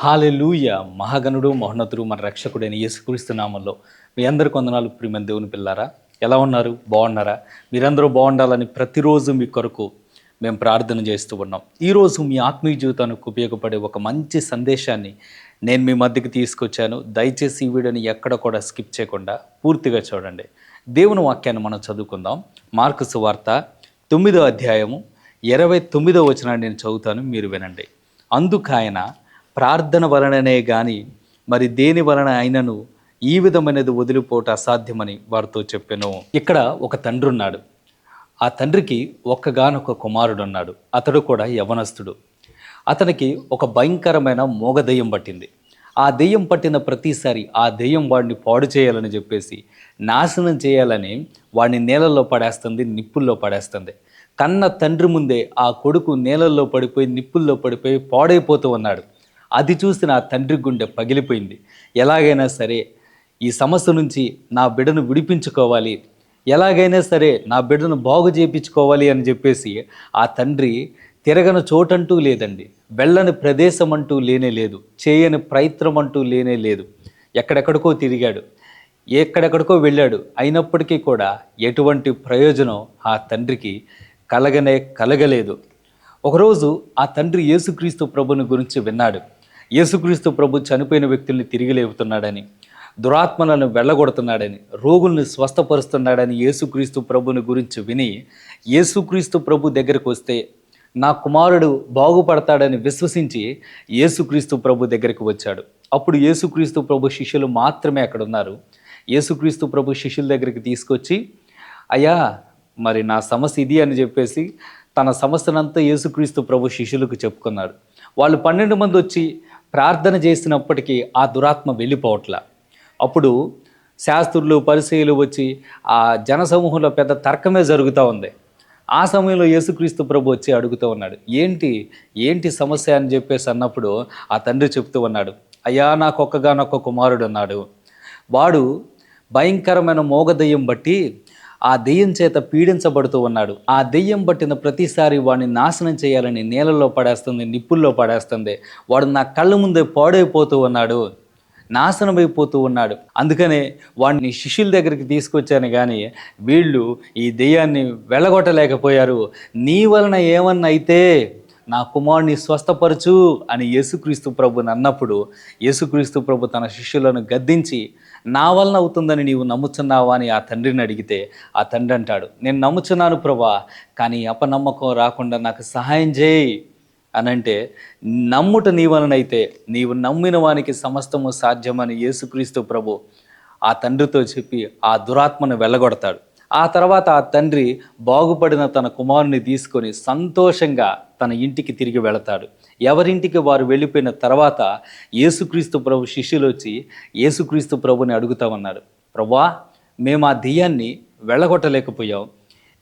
Hallelujah మహాగణుడు మహోన్నతుడు మన రక్షకుడైన యేసుక్రీస్తు నామంలో మీ అందరి కొందనాలు ప్రియమైన దేవుని పిల్లారా. ఎలా ఉన్నారు? బాగున్నారా? మీరందరూ బాగుండాలని ప్రతిరోజు మీ కొరకు మేము ప్రార్థన చేస్తూ ఉన్నాం. ఈరోజు మీ ఆత్మీయ జీవితానికి ఉపయోగపడే ఒక మంచి సందేశాన్ని నేను మీ మధ్యకి తీసుకొచ్చాను. దయచేసి ఈ వీడియోని ఎక్కడ కూడా స్కిప్ చేయకుండా పూర్తిగా చూడండి. దేవుని వాక్యాన్ని మనం చదువుకుందాం. మార్కు సువార్త తొమ్మిదో అధ్యాయము ఇరవై తొమ్మిదో వచనాన్ని నేను చదువుతాను మీరు వినండి. అందుకాయన ప్రార్థన వలననే గాని మరి దేని వలన అయినను ఈ విధమైనది వదిలిపోవటం అసాధ్యమని వారితో చెప్పాను. ఇక్కడ ఒక తండ్రి ఉన్నాడు ఆ తండ్రికి ఒక్కగానొక కుమారుడు ఉన్నాడు అతడు కూడా యవనస్తుడు. అతనికి ఒక భయంకరమైన మోగదయ్యం పట్టింది. ఆ దెయ్యం పట్టిన ప్రతిసారి ఆ దెయ్యం వాడిని పాడు చేయాలని చెప్పేసి నాశనం చేయాలని వాడిని నేలల్లో పడేస్తుంది నిప్పుల్లో పడేస్తుంది. కన్న తండ్రి ముందే ఆ కొడుకు నేలల్లో పడిపోయి నిప్పుల్లో పడిపోయి పాడైపోతూ ఉన్నాడు. అది చూసి నా తండ్రి గుండె పగిలిపోయింది. ఎలాగైనా సరే ఈ సమస్య నుంచి నా బిడ్డను విడిపించుకోవాలి. ఎలాగైనా సరే నా బిడ్డను బాగు చేయించుకోవాలి అని చెప్పేసి ఆ తండ్రి తిరగని చోటంటూ లేదండి. వెళ్ళని ప్రదేశం అంటూ లేనే లేదు. చేయని ప్రయత్నం అంటూ లేనే లేదు. ఎక్కడెక్కడికో తిరిగాడు. ఎక్కడెక్కడికో వెళ్ళాడు. అయినప్పటికీ కూడా ఎటువంటి ప్రయోజనం ఆ తండ్రికి కలగనే కలగలేదు. ఒకరోజు ఆ తండ్రి యేసుక్రీస్తు ప్రభుని గురించి విన్నాడు. యేసుక్రీస్తు ప్రభు చనిపోయిన వ్యక్తుల్ని తిరిగి లేపుతున్నాడని దురాత్మలను వెళ్ళగొడుతున్నాడని రోగుల్ని స్వస్థపరుస్తున్నాడని యేసుక్రీస్తు ప్రభుని గురించి విని యేసుక్రీస్తు ప్రభు దగ్గరికి వస్తే నా కుమారుడు బాగుపడతాడని విశ్వసించి యేసుక్రీస్తు ప్రభు దగ్గరికి వచ్చాడు. అప్పుడు యేసుక్రీస్తు ప్రభు శిష్యులు మాత్రమే అక్కడ ఉన్నారు యేసుక్రీస్తు ప్రభు శిష్యుల దగ్గరికి తీసుకొచ్చి అయ్యా మరి నా సమస్య ఇది అని చెప్పేసి తన సమస్యనంతా యేసుక్రీస్తు ప్రభు శిష్యులకు చెప్పుకున్నాడు వాళ్ళు పన్నెండు మంది వచ్చి ప్రార్థన చేసినప్పటికీ ఆ దురాత్మ వెళ్ళిపోవట్లా. అప్పుడు శాస్త్రులు పరిశీలు వచ్చి ఆ జనసమూహంలో పెద్ద తర్కమే జరుగుతూ ఉంది. ఆ సమయంలో యేసుక్రీస్తు ప్రభు వచ్చి అడుగుతూ ఉన్నాడు ఏంటి ఏంటి సమస్య అని చెప్పేసి అన్నప్పుడు ఆ తండ్రి చెప్తూ ఉన్నాడు అయ్యా నాకు ఒక్కగానొక్క కుమారుడు అన్నాడు వాడు భయంకరమైన మోగదయ్యం బట్టి ఆ దెయ్యం చేత పీడించబడుతూ ఉన్నాడు. ఆ దెయ్యం పట్టిన ప్రతిసారి వాడిని నాశనం చేయాలని నేలలో పడేస్తుంది నిప్పుల్లో పడేస్తుంది. వాడు నా కళ్ళ ముందే పాడైపోతూ ఉన్నాడు నాశనమైపోతూ ఉన్నాడు. అందుకనే వాడిని శిష్యుల దగ్గరికి తీసుకొచ్చాను కానీ వీళ్ళు ఈ దెయ్యాన్ని వెళ్ళగొట్టలేకపోయారు నీ వలన ఏమన్నా అయితే నా కుమారుని స్వస్థపరచు అని యేసుక్రీస్తు ప్రభుని అన్నప్పుడు యేసుక్రీస్తు ప్రభు తన శిష్యులను గద్దించి నా వలన అవుతుందని నీవు నమ్ముచున్నావా అని ఆ తండ్రిని అడిగితే ఆ తండ్రి అంటాడు నేను నమ్ముచున్నాను ప్రభా కానీ అపనమ్మకం రాకుండా నాకు సహాయం చేయి. అనంటే నమ్ముట నీ వలనైతే నీవు నమ్మిన వానికి సమస్తము సాధ్యమని యేసుక్రీస్తు ప్రభు ఆ తండ్రితో చెప్పి ఆ దురాత్మను వెళ్ళగొడతాడు ఆ తర్వాత ఆ తండ్రి బాగుపడిన తన కుమారుని తీసుకొని సంతోషంగా తన ఇంటికి తిరిగి వెళతాడు. ఎవరింటికి వారు వెళ్ళిపోయిన తర్వాత యేసుక్రీస్తు ప్రభు శిష్యులు వచ్చి యేసుక్రీస్తు ప్రభుని అడుగుతామన్నారు ప్రభా మేము ఆ దెయ్యాన్ని వెళ్ళగొట్టలేకపోయాం.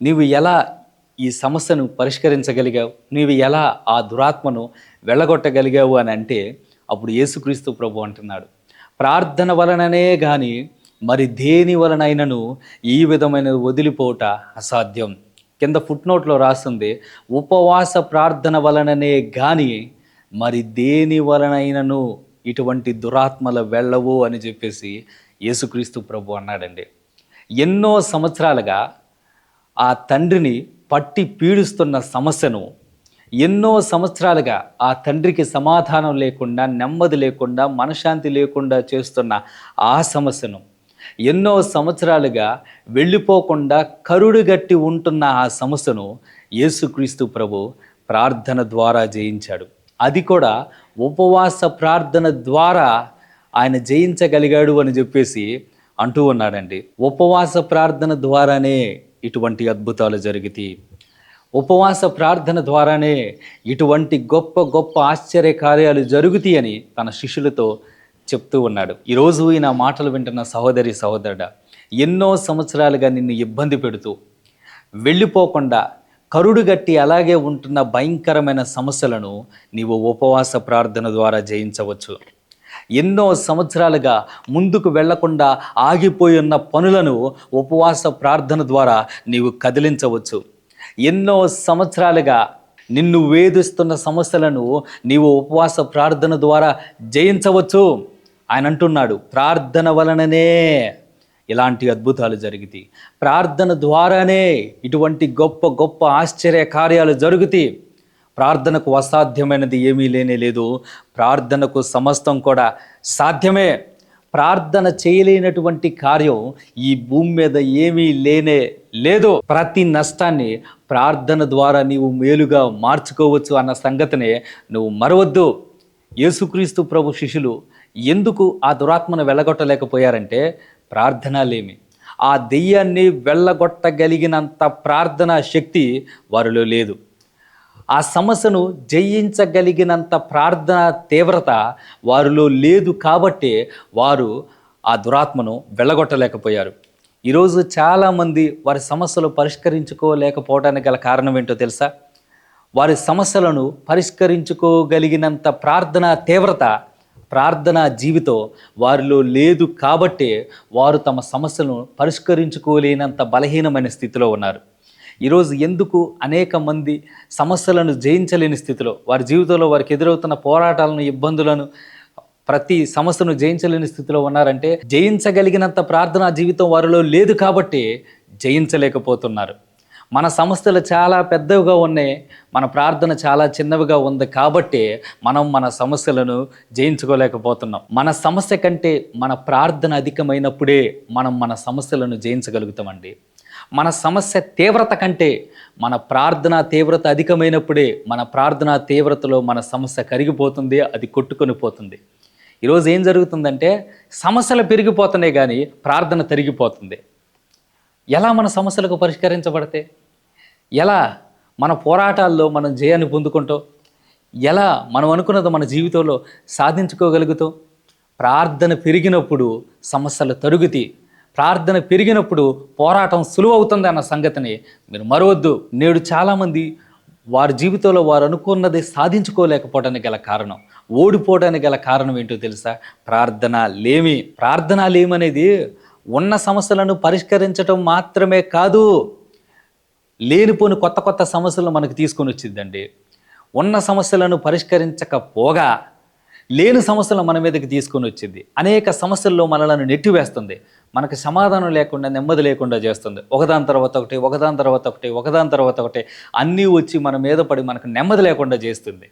నీవు ఎలా ఈ సమస్యను పరిష్కరించగలిగావు? నీవు ఎలా ఆ దురాత్మను వెళ్ళగొట్టగలిగావు? అని అంటే అప్పుడు యేసుక్రీస్తు ప్రభు అంటున్నాడు. ప్రార్థన వలననే కానీ మరి దేని వలనైనను ఈ విధమైన వదిలిపోట అసాధ్యం? కింద ఫుట్ నోట్లో రాస్తుంది ఉపవాస ప్రార్థన వలననే కానీ మరి దేని వలనైనను ఇటువంటి దురాత్మల వెళ్ళవు అని చెప్పేసి యేసుక్రీస్తు ప్రభు అన్నాడండి. ఎన్నో సంవత్సరాలుగా ఆ తండ్రిని పట్టి పీడిస్తున్న సమస్యను ఎన్నో సంవత్సరాలుగా ఆ తండ్రికి సమాధానం లేకుండా నెమ్మది లేకుండా మనశాంతి లేకుండా చేస్తున్న ఆ సమస్యను ఎన్నో సంవత్సరాలుగా వెళ్ళిపోకుండా కరుడుగట్టి ఉంటున్న ఆ సమస్యను యేసుక్రీస్తు ప్రభు ప్రార్థన ద్వారా జయించాడు. అది కూడా ఉపవాస ప్రార్థన ద్వారా ఆయన జయించగలిగాడు అని చెప్పేసి అంటూ ఉన్నాడండి. ఉపవాస ప్రార్థన ద్వారానే ఇటువంటి అద్భుతాలు జరిగితే ఉపవాస ప్రార్థన ద్వారానే ఇటువంటి గొప్ప గొప్ప ఆశ్చర్య కార్యాలు జరుగుతాయి అని తన శిష్యులతో చెప్తూ ఉన్నాడు. ఈరోజు ఈయన మాటలు వింటున్న సహోదరి సహోదరుడా ఎన్నో సంవత్సరాలుగా నిన్ను ఇబ్బంది పెడుతూ వెళ్ళిపోకుండా కరుడుగట్టి అలాగే ఉంటున్న భయంకరమైన సమస్యలను నీవు ఉపవాస ప్రార్థన ద్వారా జయించవచ్చు. ఎన్నో సంవత్సరాలుగా ముందుకు వెళ్ళకుండా ఆగిపోయి ఉన్న పనులను ఉపవాస ప్రార్థన ద్వారా నీవు కదిలించవచ్చు. ఎన్నో సంవత్సరాలుగా నిన్ను వేధిస్తున్న సమస్యలను నీవు ఉపవాస ప్రార్థన ద్వారా జయించవచ్చు. ఆయన అంటున్నాడు ప్రార్థన వలననే ఇలాంటి అద్భుతాలు జరిగితే. ప్రార్థన ద్వారానే ఇటువంటి గొప్ప గొప్ప ఆశ్చర్య కార్యాలు జరుగుతాయి ప్రార్థనకు అసాధ్యమైనది ఏమీ లేనే లేదు. ప్రార్థనకు సమస్తం కూడా సాధ్యమే. ప్రార్థన చేయలేనటువంటి కార్యం ఈ భూమి మీద ఏమీ లేనే లేదు. ప్రతి నష్టాన్ని ప్రార్థన ద్వారా నీవు మేలుగా మార్చుకోవచ్చు అన్న సంగతినే నువ్వు మరవద్దు. యేసుక్రీస్తు ప్రభు శిష్యులు ఎందుకు ఆ దురాత్మను వెళ్ళగొట్టలేకపోయారంటే ప్రార్థన లేమి ఆ దెయ్యాన్ని వెళ్ళగొట్టగలిగినంత ప్రార్థనా శక్తి వారిలో లేదు. ఆ సమస్యను జయించగలిగినంత ప్రార్థన తీవ్రత వారిలో లేదు కాబట్టి వారు ఆ దురాత్మను వెళ్ళగొట్టలేకపోయారు. ఈరోజు చాలామంది వారి సమస్యలు పరిష్కరించుకోలేకపోవడానికి గల కారణం ఏంటో తెలుసా? వారి సమస్యలను పరిష్కరించుకోగలిగినంత ప్రార్థన తీవ్రత ప్రార్థనా జీవితం వారిలో లేదు కాబట్టే వారు తమ సమస్యలను పరిష్కరించుకోలేనంత బలహీనమైన స్థితిలో ఉన్నారు. ఈరోజు ఎందుకు అనేక మంది సమస్యలను జయించలేని స్థితిలో వారి జీవితంలో వారికి ఎదురవుతున్న పోరాటాలను ఇబ్బందులను ప్రతి సమస్యను జయించలేని స్థితిలో ఉన్నారంటే జయించగలిగినంత ప్రార్థనా జీవితం వారిలో లేదు కాబట్టి జయించలేకపోతున్నారు. మన సమస్యలు చాలా పెద్దవిగా ఉన్నాయి మన ప్రార్థన చాలా చిన్నవిగా ఉంది కాబట్టి మనం మన సమస్యలను జయించుకోలేకపోతున్నాం. మన సమస్య కంటే మన ప్రార్థన అధికమైనప్పుడే మనం మన సమస్యలను జయించగలుగుతామండి. మన సమస్య తీవ్రత కంటే మన ప్రార్థన తీవ్రత అధికమైనప్పుడే మన ప్రార్థన తీవ్రతలో మన సమస్య కరిగిపోతుంది అది కొట్టుకొని పోతుంది. ఈరోజు ఏం జరుగుతుందంటే సమస్యలు పెరిగిపోతున్నాయి కానీ ప్రార్థన తరిగిపోతుంది. ఎలా మన సమస్యలకు పరిష్కరించబడితే? ఎలా మన పోరాటాల్లో మనం జయాన్ని పొందుకుంటాం? ఎలా మనం అనుకున్నది మన జీవితంలో సాధించుకోగలుగుతాం? ప్రార్థన పెరిగినప్పుడు సమస్యలు తరుగుతి ప్రార్థన పెరిగినప్పుడు పోరాటం సులువవుతుంది అన్న సంగతిని మీరు మరవద్దు. నేడు చాలామంది వారి జీవితంలో వారు అనుకున్నది సాధించుకోలేకపోవడానికి గల కారణం ఓడిపోవడానికి గల కారణం ఏంటో తెలుసా? ప్రార్థన లేమి. ప్రార్థన లేమనేది ఉన్న సమస్యలను పరిష్కరించడం మాత్రమే కాదు లేనిపోని కొత్త కొత్త సమస్యలను మనకు తీసుకొని వచ్చిందండి. ఉన్న సమస్యలను పరిష్కరించకపోగా లేని సమస్యలను మన మీదకి తీసుకొని వచ్చింది. అనేక సమస్యల్లో మనలను నెట్టివేస్తుంది. మనకు సమాధానం లేకుండా నెమ్మది లేకుండా చేస్తుంది. ఒకదాని తర్వాత ఒకటి ఒకదాని తర్వాత ఒకటి ఒకదాని తర్వాత ఒకటి అన్నీ వచ్చి మన మీద పడి మనకు నెమ్మది లేకుండా చేస్తుంది.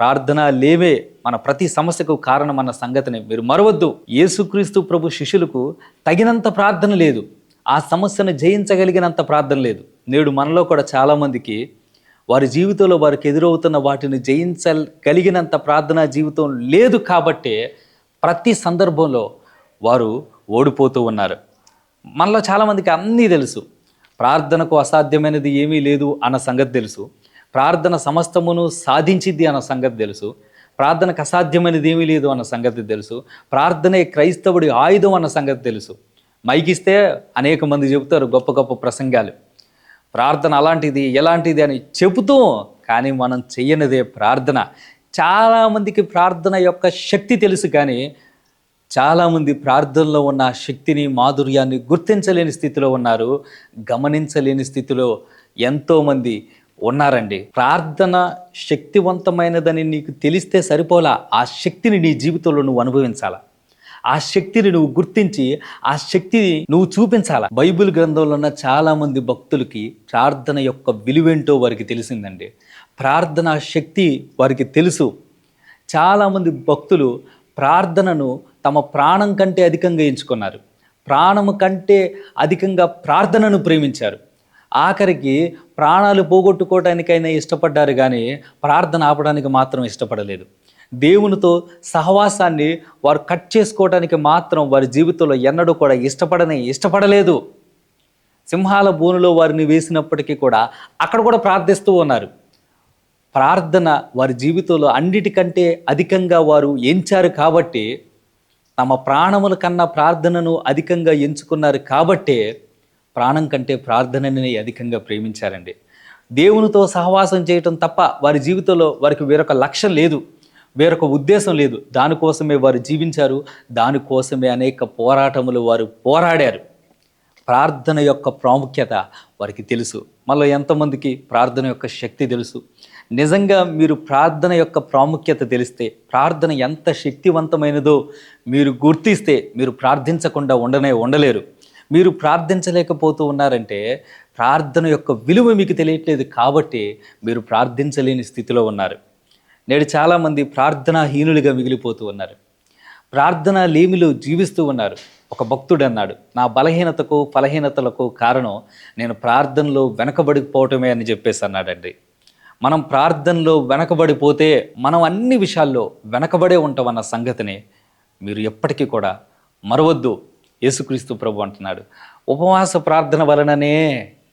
ప్రార్థన లేవే మన ప్రతి సమస్యకు కారణం అన్న సంగతిని మీరు మరవద్దు. యేసుక్రీస్తు ప్రభు శిష్యులకు తగినంత ప్రార్థన లేదు. ఆ సమస్యను జయించగలిగినంత ప్రార్థన లేదు. నేడు మనలో కూడా చాలామందికి వారి జీవితంలో వారికి ఎదురవుతున్న వాటిని జయించగలిగినంత ప్రార్థనా జీవితం లేదు కాబట్టే ప్రతి సందర్భంలో వారు ఓడిపోతూ ఉన్నారు. మనలో చాలామందికి అన్నీ తెలుసు. ప్రార్థనకు అసాధ్యమైనది ఏమీ లేదు అన్న సంగతి తెలుసు. ప్రార్థన సమస్తమును సాధించిద్ది అన్న సంగతి తెలుసు. ప్రార్థనకు అసాధ్యమైనది ఏమీ లేదు అన్న సంగతి తెలుసు. ప్రార్థనే క్రైస్తవుడి ఆయుధం అన్న సంగతి తెలుసు. మైకిస్తే అనేక మంది చెబుతారు గొప్ప గొప్ప ప్రసంగాలు. ప్రార్థన అలాంటిది ఎలాంటిది అని చెబుతూ కానీ మనం చెయ్యనిదే ప్రార్థన. చాలామందికి ప్రార్థన యొక్క శక్తి తెలుసు కానీ చాలామంది ప్రార్థనలో ఉన్న శక్తిని మాధుర్యాన్ని గుర్తించలేని స్థితిలో ఉన్నారు. గమనించలేని స్థితిలో ఎంతోమంది ఉన్నారండి. ప్రార్థన శక్తివంతమైనదని నీకు తెలిస్తే సరిపోలా. ఆ శక్తిని నీ జీవితంలో నువ్వు అనుభవించాలా? ఆ శక్తిని నువ్వు గుర్తించి ఆ శక్తిని నువ్వు చూపించాలా? బైబిల్ గ్రంథంలో ఉన్న చాలామంది భక్తులకి ప్రార్థన యొక్క విలువేంటో వారికి తెలిసిందండి. ప్రార్థన శక్తి వారికి తెలుసు. చాలామంది భక్తులు ప్రార్థనను తమ ప్రాణం కంటే అధికంగా ఎంచుకున్నారు. ప్రాణము కంటే అధికంగా ప్రార్థనను ప్రేమించారు. ఆఖరికి ప్రాణాలు పోగొట్టుకోవడానికైనా ఇష్టపడ్డారు కానీ ప్రార్థన ఆపడానికి మాత్రం ఇష్టపడలేదు. దేవునితో సహవాసాన్ని వారు కట్ చేసుకోవడానికి మాత్రం వారి జీవితంలో ఎన్నడూ కూడా ఇష్టపడని ఇష్టపడలేదు. సింహాల బోనులో వారిని వేసినప్పటికీ కూడా అక్కడ కూడా ప్రార్థిస్తూ ఉన్నారు. ప్రార్థన వారి జీవితంలో అన్నిటికంటే అధికంగా వారు ఎంచారు కాబట్టి తమ ప్రాణముల కన్నా ప్రార్థనను అధికంగా ఎంచుకున్నారు కాబట్టే ప్రాణం కంటే ప్రార్థనని అధికంగా ప్రేమించారండి. దేవునితో సహవాసం చేయటం తప్ప వారి జీవితంలో వారికి వేరొక లక్ష్యం లేదు వేరొక ఉద్దేశం లేదు. దానికోసమే వారు జీవించారు దానికోసమే అనేక పోరాటములు వారు పోరాడారు. ప్రార్థన యొక్క ప్రాముఖ్యత వారికి తెలుసు. మళ్ళీ ఎంతమందికి ప్రార్థన యొక్క శక్తి తెలుసు? నిజంగా మీరు ప్రార్థన యొక్క ప్రాముఖ్యత తెలిస్తే ప్రార్థన ఎంత శక్తివంతమైనదో మీరు గుర్తిస్తే మీరు ప్రార్థించకుండా ఉండనే ఉండలేరు. మీరు ప్రార్థించలేకపోతూ ఉన్నారంటే ప్రార్థన యొక్క విలువ మీకు తెలియట్లేదు కాబట్టి మీరు ప్రార్థించలేని స్థితిలో ఉన్నారు. నేడు చాలామంది ప్రార్థనాహీనులుగా మిగిలిపోతూ ఉన్నారు. ప్రార్థన లేమిలో జీవిస్తూ ఉన్నారు. ఒక భక్తుడు అన్నాడు నా బలహీనతకు ఫలహీనతలకు కారణం నేను ప్రార్థనలో వెనకబడిపోవటమే అని చెప్పేసి అన్నాడండి. మనం ప్రార్థనలో వెనకబడిపోతే మనం అన్ని విషయాల్లో వెనకబడే ఉంటామన్న సంగతిని మీరు ఎప్పటికీ కూడా మరవద్దు. యేసుక్రీస్తు ప్రభు అంటున్నాడు ఉపవాస ప్రార్థన వలననే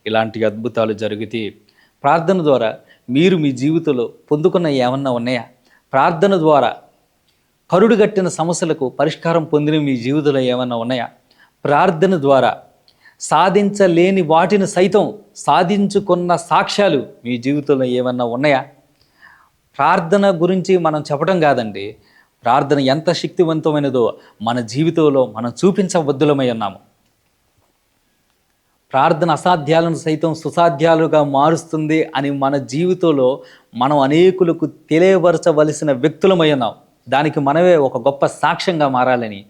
ఇలాంటి అద్భుతాలు జరిగితే. ప్రార్థన ద్వారా మీరు మీ జీవితంలో పొందుకున్న ఏమన్నా ఉన్నాయా? ప్రార్థన ద్వారా కరుడుగట్టిన సమస్యలకు పరిష్కారం పొందిన మీ జీవితంలో ఏమన్నా ఉన్నాయా? ప్రార్థన ద్వారా సాధించలేని వాటిని సైతం సాధించుకున్న సాక్ష్యాలు మీ జీవితంలో ఏమన్నా ఉన్నాయా? ప్రార్థన గురించి మనం చెప్పడం కాదండి ప్రార్థన ఎంత శక్తివంతమైనదో మన జీవితంలో మనం చూపించబద్దులమై ఉన్నాము. ప్రార్థన అసాధ్యాలను సైతం సుసాధ్యాలుగా మారుస్తుంది అని మన జీవితంలో మనం అనేకులకు తెలియపరచవలసిన వ్యక్తులమై ఉన్నాం. దానికి మనమే ఒక గొప్ప సాక్ష్యంగా మారాలని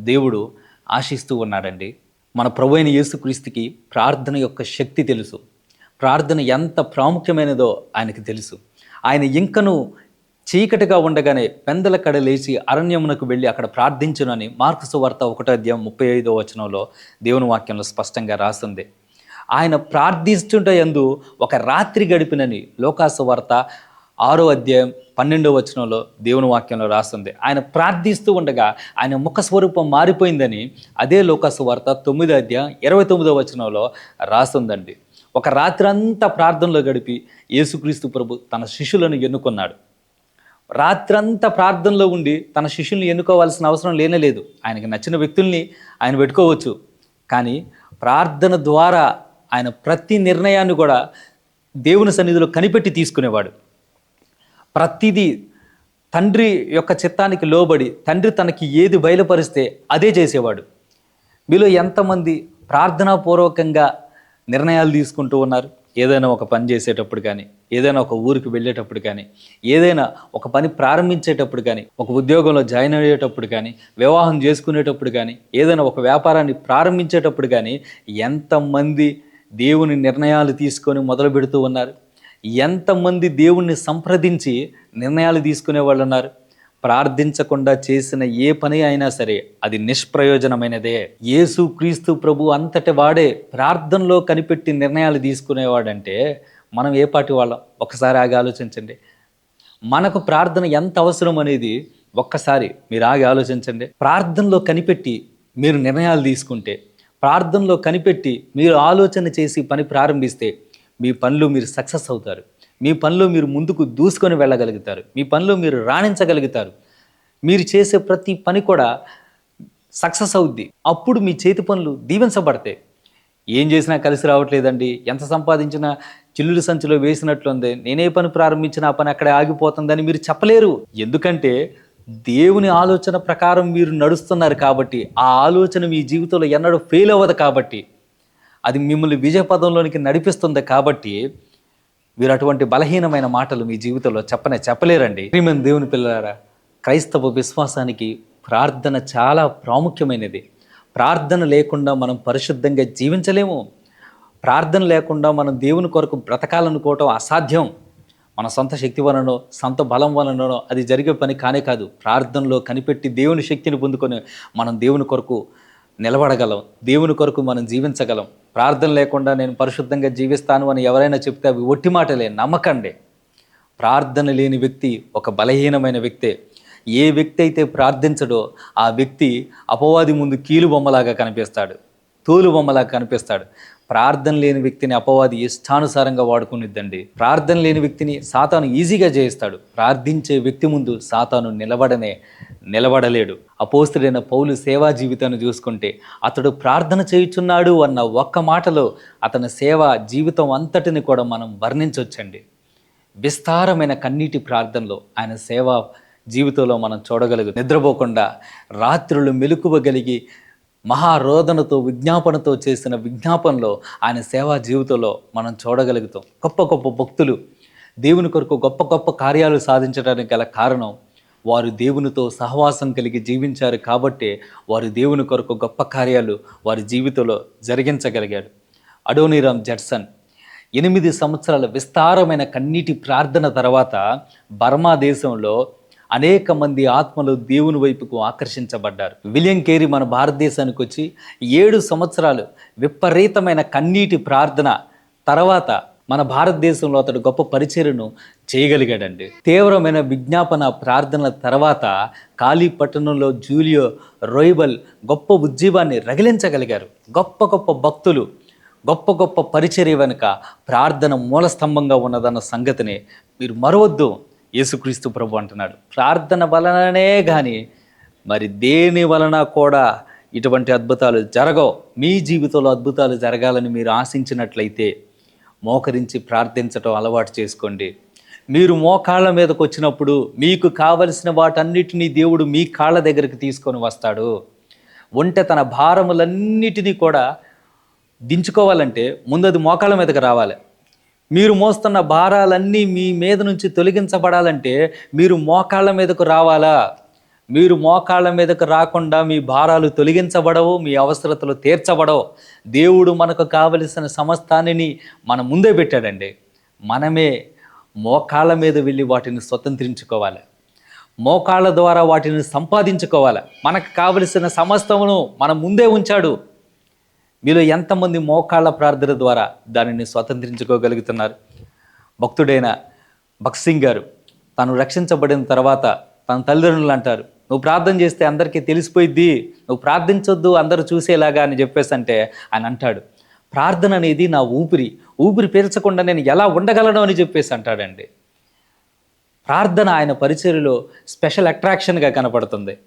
దేవుడు ఆశిస్తూ ఉన్నాడండి. మన ప్రభు అయిన యేసుక్రీస్తుకి ప్రార్థన యొక్క శక్తి తెలుసు. ప్రార్థన ఎంత ప్రాముఖ్యమైనదో ఆయనకి తెలుసు. ఆయన ఇంకను చీకటిగా ఉండగానే పెందల కడ లేచి అరణ్యమునకు వెళ్ళి అక్కడ ప్రార్థించునని మార్క్సు వార్త ఒకటో అధ్యాయం ముప్పై ఐదో వచనంలో దేవుని వాక్యంలో స్పష్టంగా రాస్తుంది. ఆయన ప్రార్థిస్తుంట యందు ఒక రాత్రి గడిపినని లోకాసు వార్త ఆరో అధ్యాయం పన్నెండో వచనంలో దేవుని వాక్యంలో రాస్తుంది. ఆయన ప్రార్థిస్తూ ఉండగా ఆయన ముఖ స్వరూపం మారిపోయిందని అదే లోకాసు వార్త తొమ్మిదో అధ్యాయం ఇరవై తొమ్మిదో వచనంలో రాస్తుందండి. ఒక రాత్రి అంతా ప్రార్థనలో గడిపి యేసుక్రీస్తు ప్రభు తన శిష్యులను ఎన్నుకున్నాడు. రాత్రంతా ప్రార్థనలో ఉండి తన శిష్యుల్ని ఎన్నుకోవాల్సిన అవసరం లేనే లేదు. ఆయనకి నచ్చిన వ్యక్తుల్ని ఆయన పెట్టుకోవచ్చు. కానీ ప్రార్థన ద్వారా ఆయన ప్రతి నిర్ణయాన్ని కూడా దేవుని సన్నిధిలో కనిపెట్టి తీసుకునేవాడు. ప్రతిదీ తండ్రి యొక్క చిత్తానికి లోబడి తండ్రి తనకి ఏది బయలుపరిస్తే అదే చేసేవాడు. మీలో ఎంతమంది ప్రార్థనాపూర్వకంగా నిర్ణయాలు తీసుకుంటూ ఉన్నారు? ఏదైనా ఒక పని చేసేటప్పుడు కానీ ఏదైనా ఒక ఊరికి వెళ్ళేటప్పుడు కానీ ఏదైనా ఒక పని ప్రారంభించేటప్పుడు కానీ ఒక ఉద్యోగంలో జాయిన్ అయ్యేటప్పుడు కానీ వివాహం చేసుకునేటప్పుడు కానీ ఏదైనా ఒక వ్యాపారాన్ని ప్రారంభించేటప్పుడు కానీ ఎంతమంది దేవుని నిర్ణయాలు తీసుకొని మొదలు పెడుతూ ఉన్నారు? ఎంతమంది దేవుణ్ణి సంప్రదించి నిర్ణయాలు తీసుకునే వాళ్ళు ఉన్నారు? ప్రార్థించకుండా చేసిన ఏ పని అయినా సరే అది నిష్ప్రయోజనమైనదే. యేసు క్రీస్తు ప్రభు అంతటి వాడే ప్రార్థనలో కనిపెట్టి నిర్ణయాలు తీసుకునేవాడంటే మనం ఏ పాటి వాళ్ళం? ఒకసారి ఆగి ఆలోచించండి. మనకు ప్రార్థన ఎంత అవసరం అనేది ఒక్కసారి మీరు ఆగి ఆలోచించండి. ప్రార్థనలో కనిపెట్టి మీరు నిర్ణయాలు తీసుకుంటే ప్రార్థనలో కనిపెట్టి మీరు ఆలోచన చేసి పని ప్రారంభిస్తే మీ పనులు మీరు సక్సెస్ అవుతారు. మీ పనిలో మీరు ముందుకు దూసుకొని వెళ్ళగలుగుతారు. మీ పనిలో మీరు రాణించగలుగుతారు. మీరు చేసే ప్రతి పని కూడా సక్సెస్ అవుద్ది. అప్పుడు మీ చేతి పనులు దీవించబడతాయి. ఏం చేసినా కలిసి రావట్లేదండి. ఎంత సంపాదించినా చిల్లుల సంచిలో వేసినట్లుంది. నేనే పని ప్రారంభించిన ఆ పని అక్కడే ఆగిపోతుందని మీరు చెప్పలేరు. ఎందుకంటే దేవుని ఆలోచన ప్రకారం మీరు నడుస్తున్నారు కాబట్టి ఆ ఆలోచన మీ జీవితంలో ఎన్నడూ ఫెయిల్ అవ్వదు కాబట్టి అది మిమ్మల్ని విజయపదంలోనికి నడిపిస్తుంది కాబట్టి మీరు అటువంటి బలహీనమైన మాటలు మీ జీవితంలో చెప్పనే చెప్పలేరండి. శ్రీమన్ దేవుని పిల్లలారా క్రైస్తవ విశ్వాసానికి ప్రార్థన చాలా ప్రాముఖ్యమైనది. ప్రార్థన లేకుండా మనం పరిశుద్ధంగా జీవించలేము. ప్రార్థన లేకుండా మనం దేవుని కొరకు బ్రతకాలనుకోవటం అసాధ్యం. మన సొంత శక్తి వలనో సొంత బలం వలనో అది జరిగే పని కానే కాదు. ప్రార్థనలో కనిపెట్టి దేవుని శక్తిని పొందుకొని మనం దేవుని కొరకు నిలబడగలం. దేవుని కొరకు మనం జీవించగలం. ప్రార్థన లేకుండా నేను పరిశుద్ధంగా జీవిస్తాను అని ఎవరైనా చెప్తే అవి ఒట్టి మాటలే నమ్మకండి. ప్రార్థన లేని వ్యక్తి ఒక బలహీనమైన వ్యక్తే. ఏ వ్యక్తి అయితే ప్రార్థించడో ఆ వ్యక్తి అపవాది ముందు కీలు బొమ్మలాగా కనిపిస్తాడు. తోలుబొమ్మలా కనిపిస్తాడు. ప్రార్థన లేని వ్యక్తిని అపవాది ఇష్టానుసారంగా వాడుకునిద్దండి. ప్రార్థన లేని వ్యక్తిని సాతాను ఈజీగా జయిస్తాడు. ప్రార్థించే వ్యక్తి ముందు సాతాను నిలబడనే నిలబడలేడు. అపోస్తుడైన పౌలు సేవా జీవితాన్ని చూసుకుంటే అతడు ప్రార్థన చేయుచున్నాడు అన్న ఒక్క మాటలో అతని సేవా జీవితం అంతటిని కూడా మనం వర్ణించవచ్చండి విస్తారమైన కన్నీటి ప్రార్థనలో ఆయన సేవా జీవితంలో మనం చూడగలుగు నిద్రపోకుండా రాత్రులు మెలకువగలిగి మహారోదనతో విజ్ఞాపనతో చేసిన విజ్ఞాపనలో ఆయన సేవా జీవితంలో మనం చూడగలుగుతాం. గొప్ప గొప్ప భక్తులు దేవుని కొరకు గొప్ప గొప్ప కార్యాలు సాధించడానికి గల కారణం వారు దేవునితో సహవాసం కలిగి జీవించారు కాబట్టి వారు దేవుని కొరకు గొప్ప కార్యాలు వారి జీవితంలో జరిగించగలిగాడు అడోనిరామ్ జడ్సన్ ఎనిమిది సంవత్సరాల విస్తారమైన కన్నీటి ప్రార్థన తర్వాత బర్మా దేశంలో అనేక మంది ఆత్మలు దేవుని వైపుకు ఆకర్షించబడ్డారు. విలియం కేరీ మన భారతదేశానికి వచ్చి ఏడు సంవత్సరాలు విపరీతమైన కన్నీటి ప్రార్థన తర్వాత మన భారతదేశంలో అతడు గొప్ప పరిచయను చేయగలిగాడండి. తీవ్రమైన విజ్ఞాపన ప్రార్థనల తర్వాత ఖాళీ పట్టణంలో జూలియో రోయిబల్ గొప్ప ఉజ్జీవాన్ని రగిలించగలిగారు. గొప్ప గొప్ప భక్తులు గొప్ప గొప్ప పరిచర్య వెనుక ప్రార్థన మూలస్తంభంగా ఉన్నదన్న సంగతిని మీరు మరవద్దు. యేసుక్రీస్తు ప్రభు అంటున్నాడు. ప్రార్థన వలననే కానీ మరి దేని వలన కూడా ఇటువంటి అద్భుతాలు జరగవు. మీ జీవితంలో అద్భుతాలు జరగాలని మీరు ఆశించినట్లయితే మోకరించి ప్రార్థించటం అలవాటు చేసుకోండి. మీరు మోకాళ్ళ మీదకి వచ్చినప్పుడు మీకు కావలసిన వాటన్నిటినీ దేవుడు మీ కాళ్ళ దగ్గరికి తీసుకొని వస్తాడు. ఒంటె తన భారములన్నిటినీ కూడా దించుకోవాలంటే ముందు అది మోకాళ్ళ మీదకి రావాలి. మీరు మోస్తున్న భారాలన్నీ మీ మీద నుంచి తొలగించబడాలంటే మీరు మోకాళ్ళ మీదకు రావాలా? మీరు మోకాళ్ళ మీదకు రాకుండా మీ భారాలు తొలగించబడవు మీ అవసరతలు తీర్చబడవు. దేవుడు మనకు కావలసిన సమస్తాన్ని మన ముందే పెట్టాడండి. మనమే మోకాళ్ళ మీద వెళ్ళి వాటిని స్వతంత్రించుకోవాలి. మోకాళ్ళ ద్వారా వాటిని సంపాదించుకోవాలి. మనకు కావలసిన సమస్తమును మన ముందే ఉంచాడు. మీలో ఎంతమంది మోకాళ్ళ ప్రార్థన ద్వారా దానిని స్వతంత్రించుకోగలుగుతున్నారు? భక్తుడైన భక్సింగ్ గారు తను రక్షించబడిన తర్వాత తన తల్లిదండ్రులు అంటారు నువ్వు ప్రార్థన చేస్తే అందరికీ తెలిసిపోయిద్ది నువ్వు ప్రార్థించొద్దు అందరూ చూసేలాగా అని చెప్పేసి అంటే ఆయన అంటాడు. ప్రార్థన అనేది నా ఊపిరి ఊపిరి పీల్చకుండా నేను ఎలా ఉండగలను అని చెప్పేసి అంటాడండి. ప్రార్థన ఆయన పరిచర్లో స్పెషల్ అట్రాక్షన్గా కనపడుతుంది.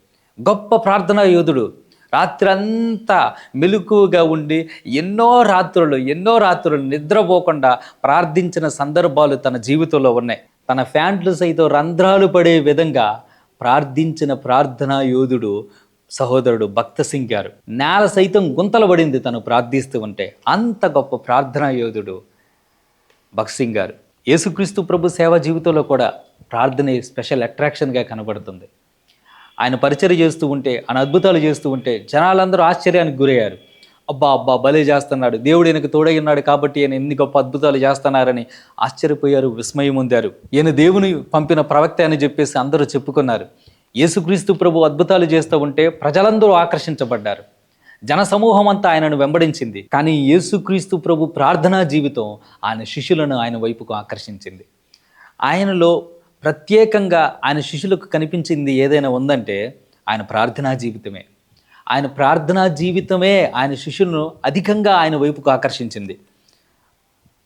గొప్ప ప్రార్థనా యోధుడు రాత్రంతా మెలకువగా ఉండి ఎన్నో రాత్రులు ఎన్నో రాత్రులు నిద్రపోకుండా ప్రార్థించిన సందర్భాలు తన జీవితంలో ఉన్నాయి. తన ఫ్యాంట్లు సైతం రంధ్రాలు పడే విధంగా ప్రార్థించిన ప్రార్థనా యోధుడు సహోదరుడు భక్త సింగ్ గారు. నేల సైతం గుంతలు పడింది తను ప్రార్థిస్తూ ఉంటే. అంత గొప్ప ప్రార్థనా యోధుడు భగత్ సింగ్ గారు. యేసుక్రీస్తు ప్రభు సేవా జీవితంలో కూడా ప్రార్థన స్పెషల్ అట్రాక్షన్గా కనబడుతుంది. ఆయన పరిచయం చేస్తూ ఉంటే ఆయన అద్భుతాలు చేస్తూ ఉంటే జనాలందరూ ఆశ్చర్యానికి గురయ్యారు. అబ్బా అబ్బా భలే చేస్తున్నాడు. దేవుడు ఈయనకు తోడై ఉన్నాడు కాబట్టి ఈయన ఎన్ని గొప్ప అద్భుతాలు చేస్తున్నారని ఆశ్చర్యపోయారు విస్మయం పొందారు. ఈయన దేవుని పంపిన ప్రవక్త అని చెప్పేసి అందరూ చెప్పుకున్నారు. యేసుక్రీస్తు ప్రభు అద్భుతాలు చేస్తూ ఉంటే ప్రజలందరూ ఆకర్షించబడ్డారు. జన సమూహం అంతా ఆయనను వెంబడించింది. కానీ యేసుక్రీస్తు ప్రభు ప్రార్థనా జీవితం ఆయన శిష్యులను ఆయన వైపుకు ఆకర్షించింది. ఆయనలో ప్రత్యేకంగా ఆయన శిష్యులకు కనిపించింది ఏదైనా ఉందంటే ఆయన ప్రార్థనా జీవితమే. ఆయన ప్రార్థనా జీవితమే ఆయన శిష్యులను అధికంగా ఆయన వైపుకు ఆకర్షించింది.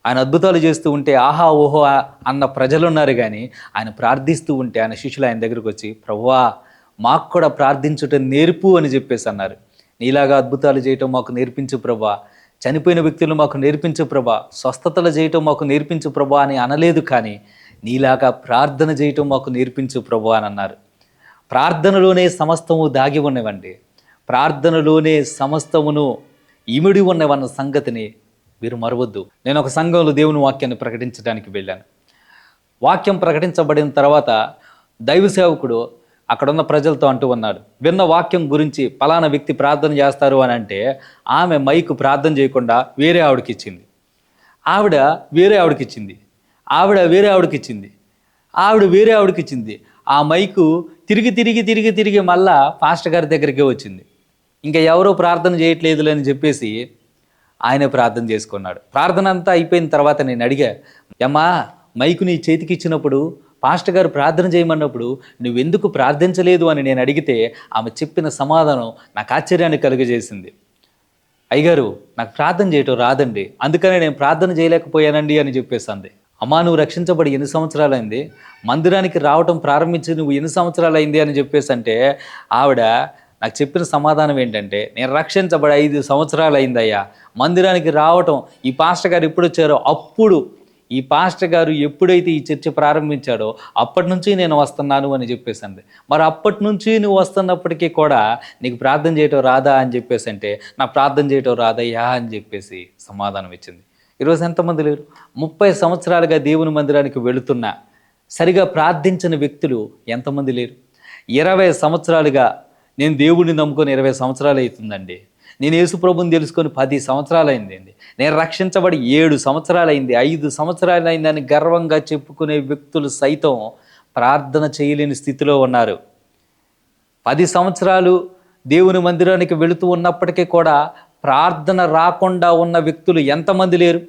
ఆయన అద్భుతాలు చేస్తూ ఉంటే ఆహా ఓహో అన్న ప్రజలు ఉన్నారు కానీ ఆయన ప్రార్థిస్తూ ఉంటే ఆయన శిష్యులు ఆయన దగ్గరకు వచ్చి ప్రభువా మాకు కూడా ప్రార్థించుట నేర్పు అని చెప్పేసి అన్నారు. నీలాగా అద్భుతాలు చేయటం మాకు నేర్పించు ప్రభా చనిపోయిన వ్యక్తులు మాకు నేర్పించు ప్రభా స్వస్థతలు చేయటం మాకు నేర్పించు ప్రభా అని అనలేదు కానీ నీలాగా ప్రార్థన చేయటం మాకు నేర్పించు ప్రభు అని అన్నారు. ప్రార్థనలోనే సమస్తము దాగి ఉన్నవండి. ప్రార్థనలోనే సమస్తమును ఇమిడి ఉన్నవన్న సంగతిని మీరు మరవద్దు. నేను ఒక సంఘంలో దేవుని వాక్యాన్ని ప్రకటించడానికి వెళ్ళాను. వాక్యం ప్రకటించబడిన తర్వాత దైవ సేవకుడు అక్కడున్న ప్రజలతో అంటూ ఉన్నాడు విన్న వాక్యం గురించి పలానా వ్యక్తి ప్రార్థన చేస్తారు అని అంటే ఆమె మైకు ప్రార్థన చేయకుండా వేరే ఆవిడకి ఇచ్చింది. ఆవిడ వేరే ఆవిడకి ఇచ్చింది. ఆవిడ వేరే ఆవిడకి ఇచ్చింది ఆవిడ వేరే ఆవిడకి ఇచ్చింది ఆ మైకు తిరిగి తిరిగి తిరిగి తిరిగి మళ్ళా పాస్టర్ గారి దగ్గరికే వచ్చింది. ఇంకా ఎవరో ప్రార్థన చేయట్లేదులే అని చెప్పేసి ఆయన ప్రార్థన చేసుకున్నాడు. ప్రార్థన అంతా అయిపోయిన తర్వాత నేను అడిగా అమ్మా మైకు నీ చేతికి ఇచ్చినప్పుడు పాస్టర్ గారు ప్రార్థన చేయమన్నప్పుడు నువ్వెందుకు ప్రార్థించలేదు? అని నేను అడిగితే ఆమె చెప్పిన సమాధానం నాకు ఆశ్చర్యాన్ని కలుగజేసింది. అయ్యగారు నాకు ప్రార్థన చేయటం రాదండి. అందుకనే నేను ప్రార్థన చేయలేకపోయానండి అని చెప్పేసింది. అమ్మా నువ్వు రక్షించబడి ఎన్ని సంవత్సరాలైంది? మందిరానికి రావటం ప్రారంభించి నువ్వు ఎన్ని సంవత్సరాలైంది అని చెప్పేసి అంటే ఆవిడ నాకు చెప్పిన సమాధానం ఏంటంటే నేను రక్షించబడి ఐదు సంవత్సరాలు అయిందయ్యా మందిరానికి రావటం ఈ పాస్టర్ గారు ఎప్పుడు వచ్చారో అప్పుడు ఈ పాస్టర్ గారు ఎప్పుడైతే ఈ చర్చ ప్రారంభించాడో అప్పటి నుంచి నేను వస్తున్నాను అని చెప్పేసింది మరి అప్పటి నుంచి నువ్వు వస్తున్నప్పటికీ కూడా నీకు ప్రార్థన చేయటం రాదా అని చెప్పేసి అంటే నా ప్రార్థన చేయటం రాదయ్యా అని చెప్పేసి సమాధానం ఇచ్చింది. ఈరోజు ఎంతమంది లేరు? ముప్పై సంవత్సరాలుగా దేవుని మందిరానికి వెళుతున్న సరిగా ప్రార్థించిన వ్యక్తులు ఎంతమంది లేరు? ఇరవై సంవత్సరాలుగా నేను దేవుడిని నమ్ముకొని ఇరవై సంవత్సరాలు అవుతుందండి. నేను యేసుప్రభుని తెలుసుకొని పది సంవత్సరాలు అయిందండి నేను రక్షించబడి ఏడు సంవత్సరాలు అయింది ఐదు సంవత్సరాలు అయిందని గర్వంగా చెప్పుకునే వ్యక్తులు సైతం ప్రార్థన చేయలేని స్థితిలో ఉన్నారు. పది సంవత్సరాలు దేవుని మందిరానికి వెళుతూ ఉన్నప్పటికీ కూడా ప్రార్థన రాకుండా ఉన్న వ్యక్తులు ఎంతమంది లేరు?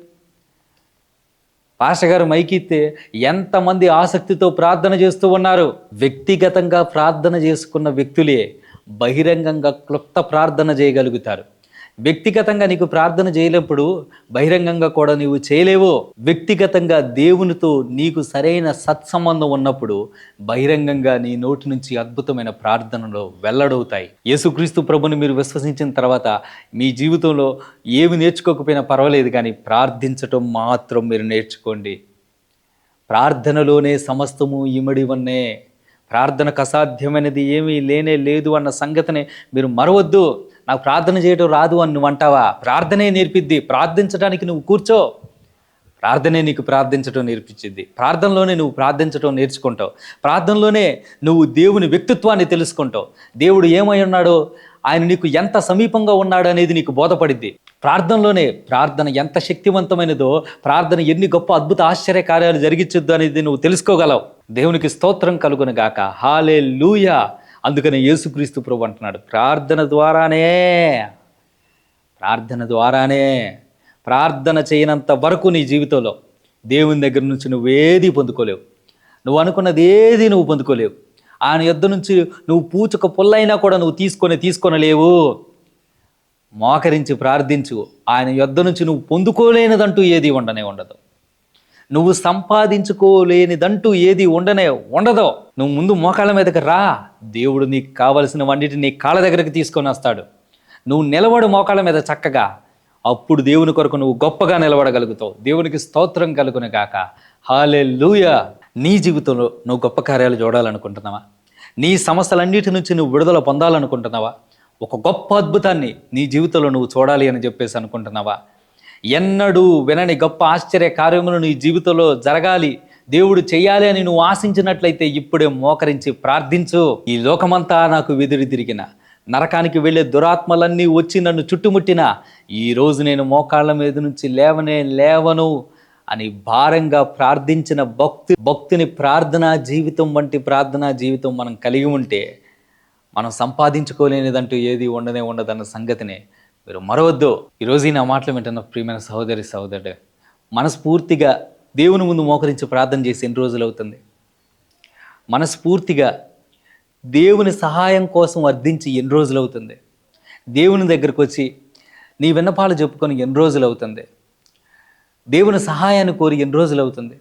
పాషగారు మైకిస్తే ఎంతమంది ఆసక్తితో ప్రార్థన చేస్తూ ఉన్నారు? వ్యక్తిగతంగా ప్రార్థన చేసుకున్న వ్యక్తులే బహిరంగంగా క్లుప్త ప్రార్థన చేయగలుగుతారు. వ్యక్తిగతంగా నీకు ప్రార్థన చేయలేప్పుడు బహిరంగంగా కూడా నీవు చేయలేవో. వ్యక్తిగతంగా దేవునితో నీకు సరైన సత్సంబంధం ఉన్నప్పుడు బహిరంగంగా నీ నోటి నుంచి అద్భుతమైన ప్రార్థనలు వెల్లడవుతాయి. యేసుక్రీస్తు ప్రభుని మీరు విశ్వసించిన తర్వాత మీ జీవితంలో ఏమి నేర్చుకోకపోయినా పర్వాలేదు కానీ ప్రార్థించటం మాత్రం మీరు నేర్చుకోండి. ప్రార్థనలోనే సమస్తము ఇమడివన్నే ప్రార్థనకు అసాధ్యమైనది ఏమీ లేనే లేదు అన్న సంగతిని మీరు మరవద్దు. నాకు ప్రార్థన చేయడం రాదు అని నువ్వు అంటావా? ప్రార్థనే నేర్పిద్ది. ప్రార్థించడానికి నువ్వు కూర్చో. ప్రార్థనే నీకు ప్రార్థించడం నేర్పించింది. ప్రార్థనలోనే నువ్వు ప్రార్థించడం నేర్చుకుంటావు. ప్రార్థనలోనే నువ్వు దేవుని వ్యక్తిత్వాన్ని తెలుసుకుంటావు. దేవుడు ఏమై ఉన్నాడో ఆయన నీకు ఎంత సమీపంగా ఉన్నాడు అనేది నీకు బోధపడిద్ది. ప్రార్థనలోనే ప్రార్థన ఎంత శక్తివంతమైనదో ప్రార్థన ఎన్ని గొప్ప అద్భుత ఆశ్చర్య కార్యాలు జరిగించొద్దు అనేది నువ్వు తెలుసుకోగలవు. దేవునికి స్తోత్రం కలుగును గాక. హాలే లూయా అందుకని యేసుక్రీస్తు ప్రభు అంటున్నాడు ప్రార్థన ద్వారానే ప్రార్థన ద్వారానే ప్రార్థన చేయనంత వరకు నీ జీవితంలో దేవుని దగ్గర నుంచి నువ్వేది పొందుకోలేవు. నువ్వు అనుకున్నది ఏది నువ్వు పొందుకోలేవు. ఆయన యుద్ధ నుంచి నువ్వు పూచక పొల్లైనా కూడా నువ్వు తీసుకొని తీసుకొనలేవు. మోకరించి ప్రార్థించు. ఆయన యుద్ధ నుంచి నువ్వు పొందుకోలేనిదంటూ ఏది ఉండనే ఉండదు. నువ్వు సంపాదించుకోలేనిదంటూ ఏది ఉండనే ఉండదో. నువ్వు ముందు మోకాళ్ళ మీదకి రా. దేవుడు నీకు కావలసిన వంటిని నీ కాళ్ళ దగ్గరికి తీసుకొని వస్తాడు. నువ్వు నిలబడు మోకాళ్ళ మీద చక్కగా. అప్పుడు దేవుని కొరకు నువ్వు గొప్పగా నిలబడగలుగుతావు. దేవునికి స్తోత్రం కలుగును గాక. హాలే నీ జీవితంలో నువ్వు గొప్ప కార్యాలు చూడాలనుకుంటున్నావా నీ సమస్యలన్నిటి నుంచి నువ్వు విడుదల పొందాలనుకుంటున్నావా? ఒక గొప్ప అద్భుతాన్ని నీ జీవితంలో నువ్వు చూడాలి అని చెప్పేసి అనుకుంటున్నావా? ఎన్నడూ వినని గొప్ప ఆశ్చర్య కార్యములు నీ జీవితంలో జరగాలి. దేవుడు చేయాలి అని నువ్వు ఆశించినట్లయితే ఇప్పుడే మోకరించి ప్రార్థించు. ఈ లోకమంతా నాకు వెదురు తిరిగిన. నరకానికి వెళ్ళే దురాత్మలన్నీ వచ్చి నన్ను చుట్టుముట్టిన. ఈరోజు నేను మోకాళ్ళ మీద నుంచి లేవనే లేవను అని భారంగా ప్రార్థించిన భక్తి భక్తిని ప్రార్థనా జీవితం వంటి ప్రార్థనా జీవితం మనం కలిగి ఉంటే మనం సంపాదించుకోలేనిదంటూ ఏది ఉండనే ఉండదన్న సంగతిని. మీరు మరవద్దు. ఈరోజు నా మాటలు వింటున్న ప్రియమైన సహోదరి సహోదరుడు మనస్ఫూర్తిగా దేవుని ముందు మోకరించి ప్రార్థన చేసి ఎన్ని రోజులు అవుతుంది? మనస్ఫూర్తిగా దేవుని సహాయం కోసం అర్థించి ఎన్ని రోజులు అవుతుంది? దేవుని దగ్గరకు వచ్చి నీ విన్నపాలు చెప్పుకొని ఎన్ని రోజులు అవుతుంది? దేవుని సహాయాన్ని కోరి ఎన్ని రోజులు అవుతుంది?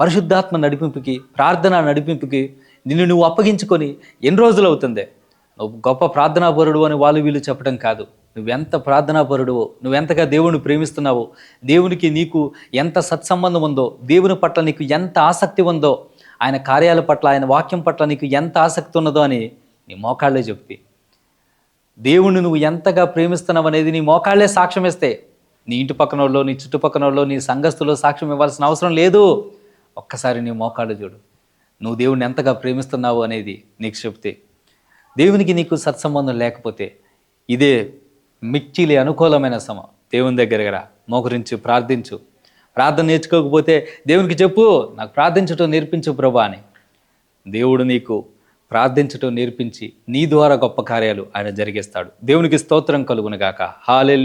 పరిశుద్ధాత్మ నడిపింపుకి ప్రార్థన నడిపింపుకి నిన్ను నువ్వు అప్పగించుకొని ఎన్ని రోజులు అవుతుంది? నువ్వు గొప్ప ప్రార్థనాపరుడు అని వాళ్ళు వీళ్ళు చెప్పడం కాదు. నువ్వెంత ప్రార్థనాపరుడువో నువ్వెంతగా దేవుని ప్రేమిస్తున్నావో దేవునికి నీకు ఎంత సత్సంబంధం ఉందో దేవుని పట్ల నీకు ఎంత ఆసక్తి ఉందో ఆయన కార్యాల పట్ల ఆయన వాక్యం పట్ల నీకు ఎంత ఆసక్తి ఉన్నదో అని నీ మోకాళ్ళే చెప్తే దేవుణ్ణి నువ్వు ఎంతగా ప్రేమిస్తున్నావు అనేది నీ మోకాళ్ళే సాక్ష్యం ఇస్తే నీ ఇంటి పక్కన వాళ్ళు నీ చుట్టుపక్కన వాళ్ళు నీ సంఘస్థులో సాక్ష్యం ఇవ్వాల్సిన అవసరం లేదు. ఒక్కసారి నీ మోకాళ్ళు చూడు. నువ్వు దేవుణ్ణి ఎంతగా ప్రేమిస్తున్నావు అనేది నీకు చెప్తే దేవునికి నీకు సత్సంబంధం లేకపోతే ఇదే మిక్కిలి అనుకూలమైన సమ. దేవుని దగ్గరగా మోకరించి ప్రార్థించు. ప్రార్థన నేర్చుకోకపోతే దేవునికి చెప్పు నాకు ప్రార్థించటం నేర్పించు ప్రభా అని. దేవుడు నీకు ప్రార్థించటం నేర్పించి నీ ద్వారా గొప్ప కార్యాలు ఆయన జరిగిస్తాడు. దేవునికి స్తోత్రం కలుగునుగాక హాలే